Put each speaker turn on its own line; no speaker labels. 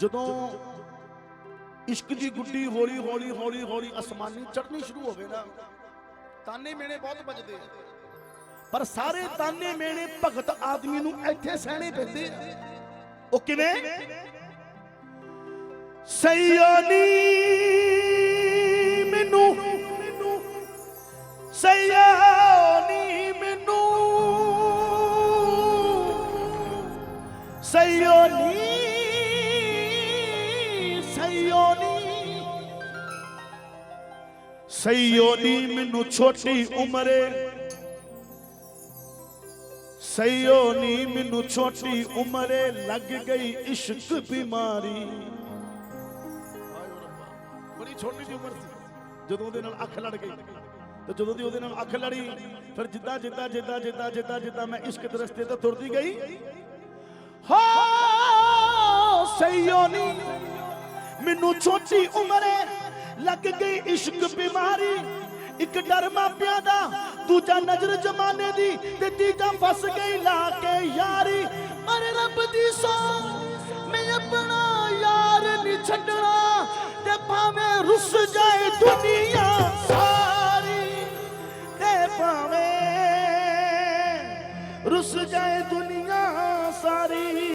ਜਦੋਂ ਇਸ਼ਕ ਦੀ ਗੁੱਡੀ ਹੌਲੀ ਹੌਲੀ ਹੌਲੀ ਹੌਲੀ ਅਸਮਾਨੀ ਚੜ੍ਹਨੀ ਸ਼ੁਰੂ ਹੋਵੇ ਨਾ, ਤਾਨੇ ਮੇਣੇ ਬਹੁਤ ਵੱਜਦੇ ਆ। ਪਰ ਸਾਰੇ ਤਾਨੇ ਮੇਣੇ ਭਗਤ ਆਦਮੀ ਨੂੰ ਇੱਥੇ ਸਹਿਣੇ ਪੈਂਦੇ ਆ। ਉਹ ਕਿਵੇਂ? ਸਈਓਨੀ ਮੈਨੂੰ ਸਈਓਨੀ ਮੈਨੂੰ ਸਈਓਨੀ ਸਈਓਨੀ ਮੈਨੂੰ ਛੋਟੀ ਉਮਰੇ। ਸਈਓਨੀ ਮੈਨੂੰ ਛੋਟੀ ਉਮਰੇ, ਲੱਗ ਗਈ ਇਸ਼ਕ ਬਿਮਾਰੀ। ਬੜੀ ਛੋਟੀ ਜਿਹੀ ਉਮਰ ਸੀ। ਜਦੋਂ ਉਹਦੇ ਨਾਲ ਅੱਖ ਲੜ ਗਈ, ਤੇ ਜਦੋਂ ਦੀ ਉਹਦੇ ਨਾਲ ਅੱਖ ਲੜੀ, ਫਿਰ ਜਿੱਦਾਂ ਜਿੱਦਾਂ ਜਿੱਦਾਂ ਜਿੱਦਾਂ ਜਿੱਦਾਂ ਜਿੱਦਾਂ ਮੈਂ ਇਸ਼ਕ ਦੇ ਰਸਤੇ ਤੇ ਤੁਰਦੀ ਗਈ, ਹੋ ਸਈਓਨੀ ਮੈਨੂੰ ਛੋਟੀ ਉਮਰੇ ਲੱਗ ਗਈ ਇਸ਼ਕ ਬਿਮਾਰੀ, ਇੱਕ ਡਰ ਮਾਪਿਆਂ ਦਾ, ਦੂਜਾ ਨਜ਼ਰ ਜਮਾਨੇ ਦੀ ਤੇ ਤੀਜਾ ਫਸ ਗਈ ਲਾ ਕੇ ਯਾਰੀ। ਪਰ ਰੱਬ ਦੀ ਸੋ ਮੈਂ ਆਪਣਾ ਯਾਰ ਨਹੀਂ ਛੱਡਣਾ ਤੇ ਭਾਵੇਂ ਰੁੱਸ ਜਾਏ ਦੁਨੀਆ ਸਾਰੀ, ਤੇ ਭਾਵੇਂ ਰੁੱਸ ਜਾਏ ਦੁਨੀਆ ਸਾਰੀ।